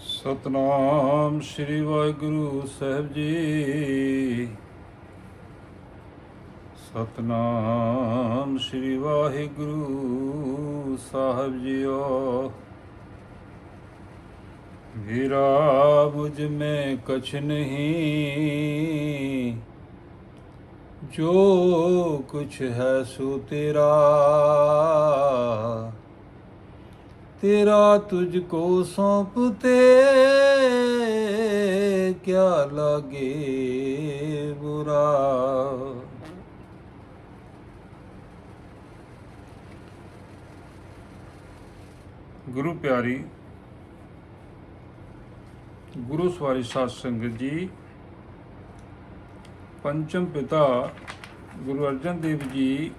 ਸਤਨਾਮ ਸ੍ਰੀ ਵਾਹਿਗੁਰੂ ਸਾਹਿਬ ਜੀ। ਸਤਨਾਮ ਸ੍ਰੀ ਵਾਹਿਗੁਰੂ ਸਾਹਿਬ ਜੀਓ। ਵੀਰਾ ਮੁਝ ਮੈਂ ਕਛ ਨਹੀਂ। ਜੋ ਕੁਛ ਹੈ ਸੋ ਤੇਰਾ। ਤੇਰਾ ਤੁਝ ਕੋ ਸੌਂਪ ਕਿਆ ਲਾਗੇ ਬੁਰਾ। ਗੁਰੂ ਪਿਆਰੀ, ਗੁਰੂ ਸਵਾਰੀ ਸਾਧ ਸੰਗਤ ਜੀ, ਪੰਚਮ ਪਿਤਾ ਗੁਰੂ ਅਰਜਨ ਦੇਵ ਜੀ,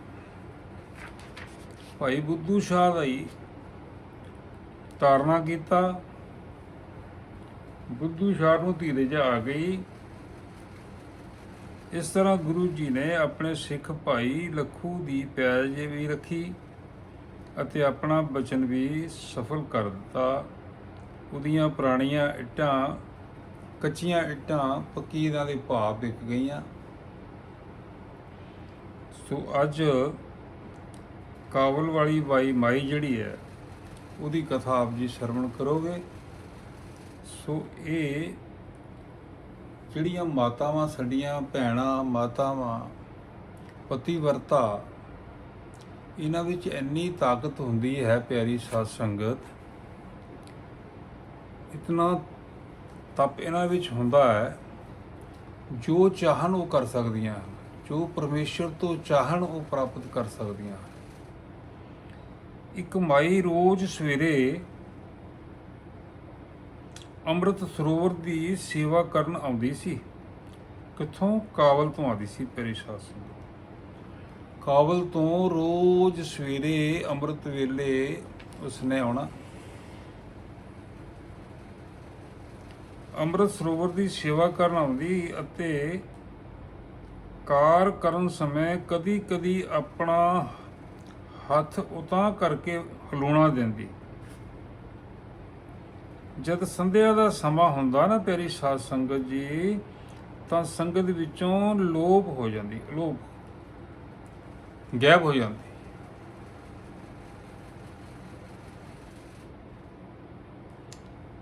ਭਾਈ ਬੁੱਧੂ ਸ਼ਾਹ ਦਾ ਤਾਰਨਾ ਕੀਤਾ। ਬੁੱਧੂ ਸ਼ਾਹ ਨੂੰ ਧੀਰੇ ਚ ਆ ਗਈ। ਇਸ ਤਰ੍ਹਾਂ ਗੁਰੂ ਜੀ ਨੇ ਆਪਣੇ ਸਿੱਖ ਭਾਈ ਲੱਖੂ ਦੀ ਪੈਜ ਵੀ ਰੱਖੀ ਅਤੇ ਆਪਣਾ ਬਚਨ ਵੀ ਸਫਲ ਕਰ ਦਿੱਤਾ। ਉਹਦੀਆਂ ਪੁਰਾਣੀਆਂ ਇੱਟਾਂ, ਕੱਚੀਆਂ ਇੱਟਾਂ ਪੱਕੀਆਂ ਦੇ ਭਾਅ ਵਿਕ ਗਈਆਂ। ਸੋ ਅੱਜ ਕਾਬਲ ਵਾਲੀ ਬਾਈ ਮਾਈ ਜਿਹੜੀ ਹੈ ਉਹਦੀ ਕਥਾ ਆਪ ਜੀ ਸ਼ਰਵਣ ਕਰੋਗੇ ਸੋ ਇਹ ਜਿਹੜੀਆਂ ਮਾਤਾਵਾਂ, ਸਾਡੀਆਂ ਭੈਣਾਂ, ਮਾਤਾਵਾਂ, ਪਤੀਵਰਤਾ, ਇਹਨਾਂ ਵਿੱਚ ਇੰਨੀ ਤਾਕਤ ਹੁੰਦੀ ਹੈ ਪਿਆਰੀ ਸਾਧ ਸੰਗਤ ਇਤਨਾ ਤਪ ਇਹਨਾਂ ਵਿੱਚ ਹੁੰਦਾ ਹੈ, ਜੋ ਚਾਹਣ ਉਹ ਕਰ ਸਕਦੀਆਂ ਹਨ। ਜੋ ਪਰਮੇਸ਼ਰ ਤੋਂ ਚਾਹਣ ਉਹ ਪ੍ਰਾਪਤ ਕਰ ਸਕਦੀਆਂ ਹਨ। ਇੱਕ ਮਾਈ ਰੋਜ਼ ਸਵੇਰੇ ਅੰਮ੍ਰਿਤ ਸਰੋਵਰ ਦੀ ਸੇਵਾ ਕਰਨ ਆਉਂਦੀ ਸੀ। ਕਿੱਥੋਂ? ਕਾਬਲ ਤੋਂ ਆਉਂਦੀ ਸੀ ਪਿਆਰੀ ਸਾਧ ਕਾਬਲ ਤੋਂ ਰੋਜ਼ ਸਵੇਰੇ ਅੰਮ੍ਰਿਤ ਵੇਲੇ ਉਸਨੇ ਆਉਣਾ। ਅੰਮ੍ਰਿਤ ਸਰੋਵਰ ਦੀ ਸੇਵਾ ਕਰਨ ਆਉਂਦੀ ਅਤੇ ਕਾਰ ਕਰਨ ਸਮੇਂ ਕਦੀ ਕਦੀ ਆਪਣਾ ਹੱਥ ਉਤਾਂ ਕਰਕੇ ਹਲੂਣਾ ਦਿੰਦੀ। ਜਦ ਸੰਧਿਆ ਦਾ ਸਮਾਂ ਹੁੰਦਾ ਨਾ ਤੇਰੀ ਸਾਧ ਸੰਗਤ ਜੀ, ਤਾਂ ਸੰਗਤ ਵਿੱਚੋਂ ਲੋਪ ਹੋ ਜਾਂਦੀ, ਲੋਪ। ਗਾਇਬ ਹੋ ਜਾਂਦੀ।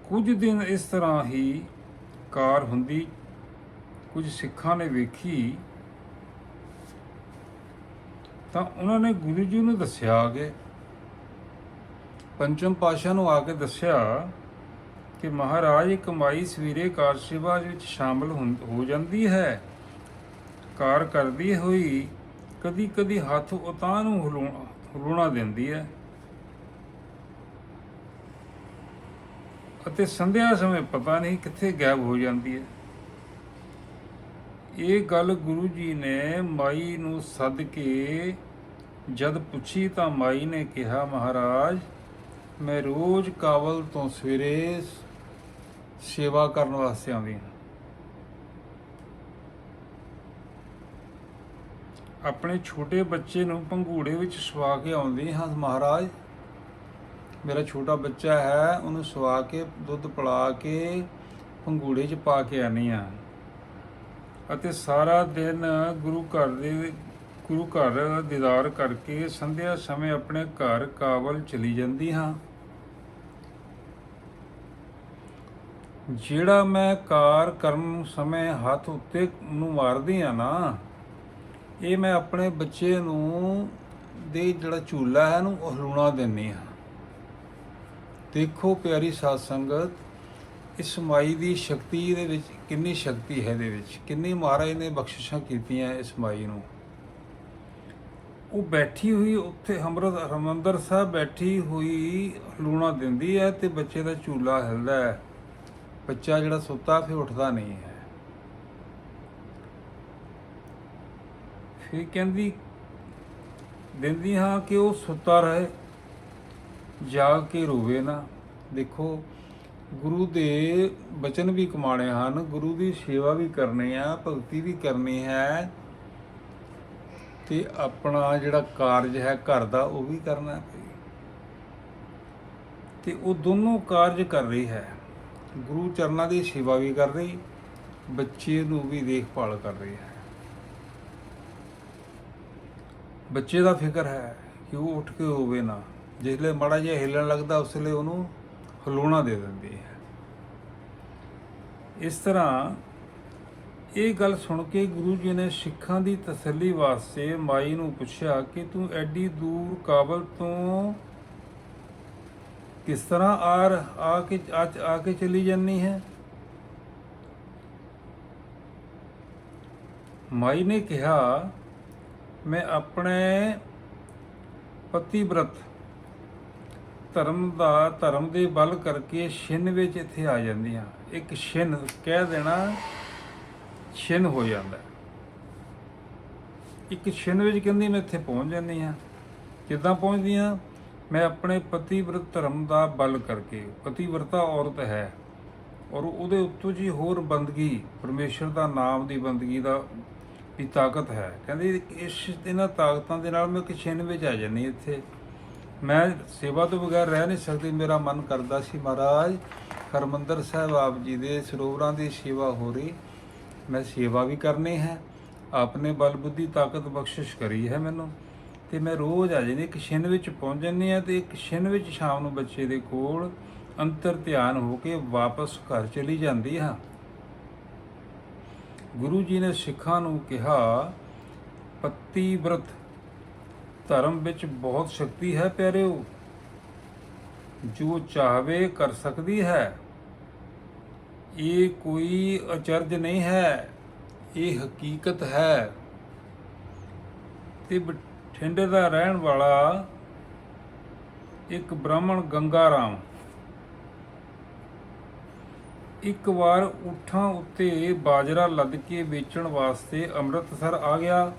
ਕੁਝ ਦਿਨ ਇਸ ਤਰ੍ਹਾਂ ਹੀ ਕਾਰ ਹੁੰਦੀ, ਕੁਝ ਸਿੱਖਾਂ ਨੇ ਵੇਖੀ ਤਾਂ ਉਹਨਾਂ ਨੇ ਗੁਰੂ ਜੀ ਨੂੰ ਦੱਸਿਆ ਕਿ ਪੰਚਮ ਪਾਸ਼ਾ ਨੂੰ ਆ ਕੇ ਦੱਸਿਆ ਕਿ ਮਹਾਰਾਜ ਇੱਕ ਮਾਈ ਸਵੇਰੇ ਕਾਰ ਸੇਵਾ ਵਿੱਚ ਸ਼ਾਮਲ ਹੁੰ- ਹੋ ਜਾਂਦੀ ਹੈ, ਕਾਰ ਕਰਦੀ ਹੋਈ ਕਦੀ ਕਦੀ ਹੱਥ ਉਤਾਂ ਨੂੰ ਹਿਲਾਉਣਾ ਹਿਲਾਉਣਾ ਦਿੰਦੀ ਹੈ ਅਤੇ ਸੰਧਿਆ ਸਮੇਂ ਪਤਾ ਨਹੀਂ ਕਿੱਥੇ ਗਾਇਬ ਹੋ ਜਾਂਦੀ ਹੈ। ਇਹ ਗੱਲ ਗੁਰੂ ਜੀ ਨੇ ਮਾਈ ਨੂੰ ਸੱਦ ਕੇ ਜਦ ਪੁੱਛੀ ਤਾਂ ਮਾਈ ਨੇ ਕਿਹਾ, ਮਹਾਰਾਜ, ਮੈਂ ਰੋਜ਼ ਕਾਬਲ ਤੋਂ ਸਵੇਰੇ ਸੇਵਾ ਕਰਨ ਵਾਸਤੇ ਆਉਂਦੀ ਹਾਂ। ਆਪਣੇ ਛੋਟੇ ਬੱਚੇ ਨੂੰ ਪੰਘੂੜੇ ਵਿੱਚ ਸਵਾ ਕੇ ਆਉਂਦੀ ਹਾਂ, ਮਹਾਰਾਜ, ਮੇਰਾ ਛੋਟਾ ਬੱਚਾ ਹੈ, ਉਹਨੂੰ ਸਵਾ ਕੇ, ਦੁੱਧ ਪਿਲਾ ਕੇ ਪੰਘੂੜੇ 'ਚ ਪਾ ਕੇ ਆਨੀ ਆ ਅਤੇ ਸਾਰਾ ਦਿਨ ਗੁਰੂ ਘਰ ਦੇ, ਗੁਰੂ ਘਰ ਦੀਦਾਰ ਕਰਕੇ ਸੰਧਿਆ ਸਮੇਂ ਆਪਣੇ ਘਰ ਕਾਬਲ ਚਲੀ ਜਾਂਦੀ ਹਾਂ। ਜਿਹੜਾ ਮੈਂ ਕਾਰ ਕਰਨ ਸਮੇਂ ਹੱਥ ਉੱਤੇ ਨੂੰ ਮਾਰਦੀ ਆ ਨਾ, ਇਹ ਮੈਂ ਆਪਣੇ ਬੱਚੇ ਨੂੰ ਦੇ ਜਿਹੜਾ ਝੂਲਾ ਹੈ ਨੂੰ ਉਹ ਹਿਲਾਉਣਾ ਦਿੰਨੀ ਆ ਦੇਖੋ ਪਿਆਰੀ ਸਾਧ ਸੰਗਤ, ਇਸ ਮਾਈ ਦੀ ਸ਼ਕਤੀ ਦੇ ਵਿੱਚ ਕਿੰਨੀ ਸ਼ਕਤੀ ਹੈ ਇਹਦੇ ਵਿੱਚ? ਕਿੰਨੀ ਮਹਾਰਾਜ ਨੇ ਬਖਸ਼ਿਸ਼ਾਂ ਕੀਤੀਆਂ ਇਸ ਮਾਈ ਨੂੰ? ਉਹ ਬੈਠੀ ਹੋਈ ਉੱਥੇ ਹਮਰਤ ਹਰਮੰਦਰ ਸਾਹਿਬ ਬੈਠੀ ਹੋਈ ਲੂਣਾ ਦਿੰਦੀ ਹੈ ਤੇ ਬੱਚੇ ਦਾ ਝੂਲਾ ਹਿਲਦਾ ਹੈ। ਬੱਚਾ ਜਿਹੜਾ ਸੁੱਤਾ ਫਿਰ ਉੱਠਦਾ ਨਹੀਂ ਹੈ। ਫਿਰ ਕਹਿੰਦੀ, ਦਿੰਦੀ ਹਾਂ ਕਿ ਉਹ ਸੁੱਤਾ ਰਹੇ ਜਾ ਕੇ ਰੋਵੇ ਨਾ। ਦੇਖੋ ਗੁਰੂ ਦੇ ਬਚਨ ਵੀ ਕਮਾਣੇ ਹਨ, ਗੁਰੂ ਦੀ ਸੇਵਾ ਵੀ ਕਰਨੀ ਆ, ਭਗਤੀ ਵੀ ਕਰਨੀ ਹੈ ਤੇ ਆਪਣਾ ਜਿਹੜਾ ਕਾਰਜ ਹੈ ਘਰ ਦਾ ਉਹ ਵੀ ਕਰਨਾ ਹੈ ਤੇ ਉਹ ਦੋਨੋਂ ਕਾਰਜ ਕਰ ਰਹੀ ਹੈ। ਗੁਰੂ ਚਰਨਾਂ ਦੀ ਸੇਵਾ ਵੀ ਕਰ ਰਹੀ, ਬੱਚੇ ਨੂੰ ਵੀ ਦੇਖਭਾਲ ਕਰ ਰਹੀ ਹੈ। ਬੱਚੇ ਦਾ ਫਿਕਰ ਹੈ ਕਿ ਉਹ ਉੱਠ ਕੇ ਹੋਵੇ ਨਾ। ਜਿਸਲੇ ਮਾੜਾ ਜਿਹਾ ਹਿੱਲਣ ਲੱਗਦਾ, ਉਸ ਵੇਲੇ ਉਹਨੂੰ ਹਿਲਾਉਣਾ ਦੇ ਦਿੰਦੀ ਹੈ। ਇਸ ਤਰ੍ਹਾਂ ਇਹ ਗੱਲ ਸੁਣ ਕੇ ਗੁਰੂ ਜੀ ਨੇ ਸਿੱਖਾਂ ਦੀ ਤਸੱਲੀ ਵਾਸਤੇ ਮਾਈ ਨੂੰ ਪੁੱਛਿਆ ਕਿ ਤੂੰ ਐਡੀ ਦੂਰ ਕਾਬਲ ਤੋਂ ਕਿਸ ਤਰ੍ਹਾਂ ਆ ਆ ਕੇ ਆ ਆ ਕੇ ਚਲੀ ਜਾਨੀ ਹੈ? ਮਾਈ ਨੇ ਕਿਹਾ, ਮੈਂ ਆਪਣੇ ਪਤੀ ਬ੍ਰਤ ਧਰਮ ਦਾ ਧਰਮ ਦੇ ਬਲ ਕਰਕੇ ਛਿੰਨ ਵਿੱਚ ਇੱਥੇ ਆ ਜਾਂਦੀ ਹਾਂ ਇੱਕ ਛਿੰਨ ਕਹਿ ਦੇਣਾ, ਛਿੰਨ ਹੋ ਜਾਂਦਾ। ਇੱਕ ਛਿੰਨ ਵਿੱਚ ਕਹਿੰਦੀ, ਮੈਂ ਇੱਥੇ ਪਹੁੰਚ ਜਾਂਦੀ ਹਾਂ। ਕਿੱਦਾਂ ਪਹੁੰਚਦੀ ਹਾਂ ਮੈਂ ਆਪਣੇ ਪਤੀਵਰਤ ਧਰਮ ਦਾ ਬਲ ਕਰਕੇ। ਪਤੀਵਰਤਾ ਔਰਤ ਹੈ ਔਰ ਉਹਦੇ ਉੱਤੋਂ ਜੀ ਹੋਰ ਬੰਦਗੀ, ਪਰਮੇਸ਼ਰ ਦਾ ਨਾਮ ਦੀ ਬੰਦਗੀ ਦਾ ਵੀ ਤਾਕਤ ਹੈ। ਕਹਿੰਦੀ, ਇਸ ਇਹਨਾਂ ਤਾਕਤਾਂ ਦੇ ਨਾਲ ਮੈਂ ਇੱਕ ਛਿੰਨ ਵਿੱਚ ਆ ਜਾਂਦੀ ਇੱਥੇ। ਮੈਂ ਸੇਵਾ ਤੋਂ ਬਗੈਰ ਰਹਿ ਨਹੀਂ ਸਕਦੀ, ਮੇਰਾ ਮਨ ਕਰਦਾ ਸੀ ਮਹਾਰਾਜ, ਹਰਮੰਦਰ ਸਾਹਿਬ ਆਪ ਜੀ ਦੇ ਸਰੋਵਰਾਂ ਦੀ ਸੇਵਾ ਹੋ ਰਹੀ, ਮੈਂ ਸੇਵਾ ਵੀ ਕਰਨੀ ਹੈ, ਆਪਨੇ ਬਲ ਬੁੱਧੀ ਤਾਕਤ ਬਖਸ਼ਿਸ਼ ਕਰੀ ਹੈ ਮੈਨੂੰ, ਤੇ ਮੈਂ ਰੋਜ਼ ਆ ਜਾਂਦੀ, ਇੱਕ ਛਿੰਨ ਵਿੱਚ ਪਹੁੰਚ ਜਾਂਦੀ ਆ ਤੇ ਇੱਕ ਛਿੰਨ ਵਿੱਚ ਸ਼ਾਮ ਨੂੰ ਬੱਚੇ ਦੇ ਕੋਲ ਅੰਤਰ ਧਿਆਨ ਹੋ ਕੇ ਵਾਪਸ ਘਰ ਚਲੀ ਜਾਂਦੀ ਹਾਂ। ਗੁਰੂ ਜੀ ਨੇ ਸਿੱਖਾਂ ਨੂੰ ਕਿਹਾ, ਪਤੀ ਵਰਤ ਧਰਮ ਵਿੱਚ ਬਹੁਤ ਸ਼ਕਤੀ ਹੈ ਪਿਆਰਿਓ। ਜੋ ਚਾਹਵੇ ਕਰ ਸਕਦੀ ਹੈ। ਇਹ ਕੋਈ ਅਚਰਜ ਨਹੀਂ ਹੈ। ਇਹ ਹਕੀਕਤ ਹੈ। ਤੇ ਬਠਿੰਡੇ ਦਾ ਰਹਿਣ ਵਾਲਾ ਇੱਕ ਬ੍ਰਾਹਮਣ ਗੰਗਾ ਰਾਮ ਇੱਕ ਵਾਰ ਉਠਾਂ ਉੱਤੇ ਬਾਜਰਾ ਲੱਦ ਕੇ ਵੇਚਣ ਵਾਸਤੇ ਅੰਮ੍ਰਿਤਸਰ ਆ ਗਿਆ।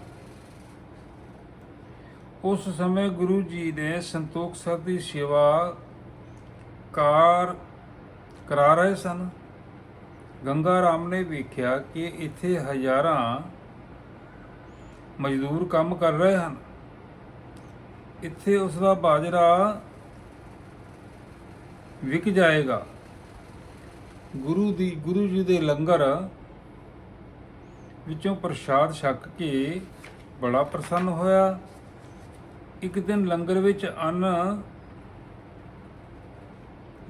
ਉਸ ਸਮੇਂ ਗੁਰੂ ਜੀ ਨੇ ਸੰਤੋਖ ਸਰ ਦੀ ਸੇਵਾ ਕਾਰ ਕਰਾ ਰਹੇ ਸਨ। ਗੰਗਾ ਰਾਮ ਨੇ ਵੇਖਿਆ ਕਿ ਇੱਥੇ ਹਜ਼ਾਰਾਂ ਮਜ਼ਦੂਰ ਕੰਮ ਕਰ ਰਹੇ ਹਨ। ਇੱਥੇ ਉਸ ਦਾ ਬਾਜਰਾ ਵਿਕ ਜਾਏਗਾ। ਗੁਰੂ ਦੀ, ਗੁਰੂ ਜੀ ਦੇ ਲੰਗਰ ਵਿੱਚੋਂ ਪ੍ਰਸ਼ਾਦ ਛਕ ਕੇ ਬੜਾ ਪ੍ਰਸੰਨ ਹੋਇਆ। ਇੱਕ ਦਿਨ ਲੰਗਰ ਵਿੱਚ ਅੰਨ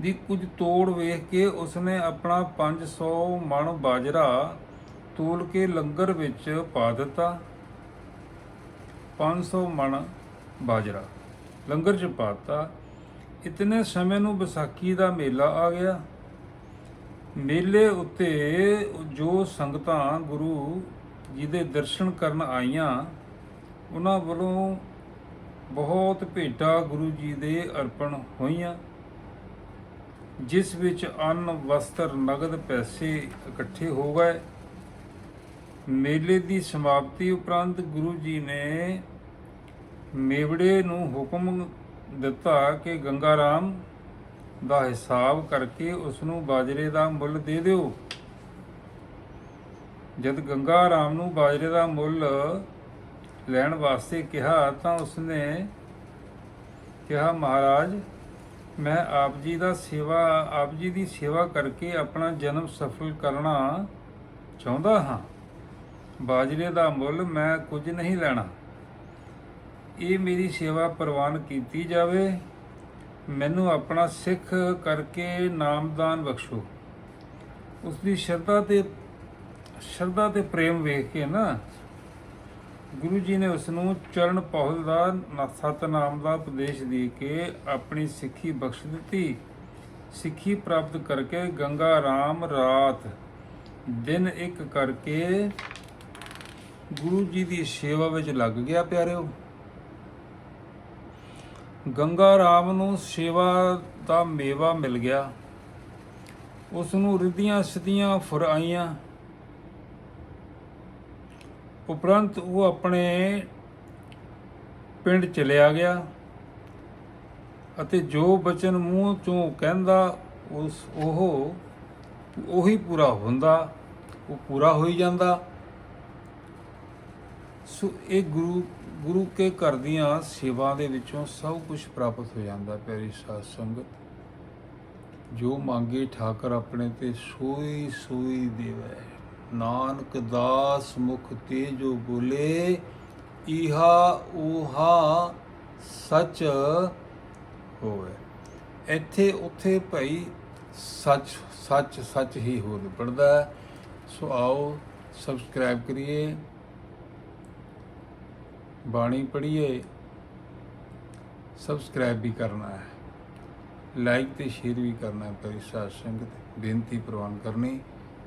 ਦੀ ਕੁਝ ਤੋੜ ਵੇਖ ਕੇ ਉਸਨੇ ਆਪਣਾ 500 ਮਣ ਬਾਜਰਾ ਤੋਲ ਕੇ ਲੰਗਰ ਵਿੱਚ ਪਾ ਦਿੱਤਾ। 500 ਮਣ ਬਾਜਰਾ ਲੰਗਰ 'ਚ ਪਾਤਾ ਇਤਨੇ ਸਮੇਂ ਨੂੰ ਵਿਸਾਖੀ ਦਾ ਮੇਲਾ ਆ ਗਿਆ। ਮੇਲੇ ਉੱਤੇ ਜੋ ਸੰਗਤਾਂ ਗੁਰੂ ਜੀ ਦੇ ਦਰਸ਼ਨ ਕਰਨ ਆਈਆਂ, ਉਹਨਾਂ ਵੱਲੋਂ ਬਹੁਤ ਭੇਟਾਂ ਗੁਰੂ ਜੀ ਦੇ ਅਰਪਣ ਹੋਈਆਂ, ਜਿਸ ਵਿੱਚ ਅੰਨ, ਵਸਤਰ, ਨਗਦ ਪੈਸੇ ਇਕੱਠੇ ਹੋ ਗਏ। ਮੇਲੇ ਦੀ ਸਮਾਪਤੀ ਉਪਰੰਤ ਗੁਰੂ ਜੀ ਨੇ ਮੇਵੜੇ ਨੂੰ ਹੁਕਮ ਦਿੱਤਾ ਕਿ ਗੰਗਾ ਰਾਮ ਦਾ ਹਿਸਾਬ ਕਰਕੇ ਉਸ ਨੂੰ ਬਾਜਰੇ ਦਾ ਮੁੱਲ ਦੇ ਦਿਓ। ਜਦ ਗੰਗਾ ਰਾਮ ਨੂੰ ਬਾਜਰੇ ਦਾ ਮੁੱਲ ਲੈਣ ਵਾਸਤੇ ਕਿਹਾ ਤਾਂ ਉਸਨੇ ਕਿਹਾ, ਮਹਾਰਾਜ, ਮੈਂ ਆਪ ਜੀ ਦਾ ਸੇਵਾ, ਆਪ ਜੀ ਦੀ ਸੇਵਾ ਕਰਕੇ ਆਪਣਾ ਜਨਮ ਸਫਲ ਕਰਨਾ ਚਾਹੁੰਦਾ ਹਾਂ। ਬਾਜਰੇ ਦਾ ਮੁੱਲ ਮੈਂ ਕੁਝ ਨਹੀਂ ਲੈਣਾ। ਇਹ ਮੇਰੀ ਸੇਵਾ ਪ੍ਰਵਾਨ ਕੀਤੀ ਜਾਵੇ। ਮੈਨੂੰ ਆਪਣਾ ਸਿੱਖ ਕਰਕੇ ਨਾਮਦਾਨ ਬਖਸ਼ੋ। ਉਸ ਦੀ ਸ਼ਰਧਾ ਤੇ ਸ਼ਰਧਾ ਤੇ ਪ੍ਰੇਮ ਵੇਖ ਕੇ ਨਾ ਗੁਰੂ ਜੀ ਨੇ ਉਸ ਨੂੰ ਚਰਨ ਪਹੁਲ ਦਾ ਨ- ਸਤਿਨਾਮ ਦਾ ਉਪਦੇਸ਼ ਦੇ ਕੇ ਆਪਣੀ ਸਿੱਖੀ ਬਖਸ਼ ਦਿੱਤੀ। ਸਿੱਖੀ ਪ੍ਰਾਪਤ ਕਰਕੇ ਗੰਗਾ ਰਾਮ ਰਾਤ ਦਿਨ ਇੱਕ ਕਰਕੇ ਗੁਰੂ ਜੀ ਦੀ ਸੇਵਾ ਵਿੱਚ ਲੱਗ ਗਿਆ ਪਿਆਰਿਓ। ਗੰਗਾ ਰਾਮ ਨੂੰ ਸੇਵਾ ਦਾ ਮੇਵਾ ਮਿਲ ਗਿਆ। ਉਸ ਨੂੰ ਰਿੱਧੀਆਂ ਸਦੀਆਂ ਫੁਰ ਉਪਰੰਤ ਉਹ ਆਪਣੇ ਪਿੰਡ ਚਲਿਆ ਗਿਆ ਅਤੇ ਜੋ ਬਚਨ ਮੂੰਹ ਚੋਂ ਕਹਿੰਦਾ, ਉਸ ਉਹ ਉਹੀ ਪੂਰਾ ਹੁੰਦਾ, ਉਹ ਪੂਰਾ ਹੋਈ ਜਾਂਦਾ। ਸੋ ਇਹ ਗੁਰੂ ਗੁਰੂ ਕੇ ਘਰ ਦੀਆਂ ਸੇਵਾ ਦੇ ਵਿੱਚੋਂ ਸਭ ਕੁਝ ਪ੍ਰਾਪਤ ਹੋ ਜਾਂਦਾ ਪਿਆਰੀ ਸਾਧ ਸੰਗਤ। ਜੋ ਮੰਗੇ ਠਾਕਰ ਆਪਣੇ ਤੇ ਸੋਈ ਸੋਈ ਦੇਵੈ। ਨਾਨਕ ਦਾਸ ਮੁਖ ਤੇ ਜੋ ਬੋਲੇ ਇਹਾ ਉਹਾ ਸਚ ਹੋਵੇ। ਇੱਥੇ ਉੱਥੇ ਭਾਈ ਸੱਚ ਸੱਚ ਸੱਚ ਹੀ ਹੋ। ਪੜਦਾ ਸੋ ਆਓ ਸਬਸਕ੍ਰਾਈਬ ਕਰੀਏ। ਬਾਣੀ ਪੜ੍ਹੀਏ। ਸਬਸਕ੍ਰਾਈਬ ਵੀ ਕਰਨਾ ਹੈ। ਲਾਈਕ ਤੇ ਸ਼ੇਅਰ ਵੀ ਕਰਨਾ ਹੈ। ਪਿਆਰੀ ਸੰਗਤ ਬੇਨਤੀ ਪ੍ਰਵਾਨ ਕਰਨੀ।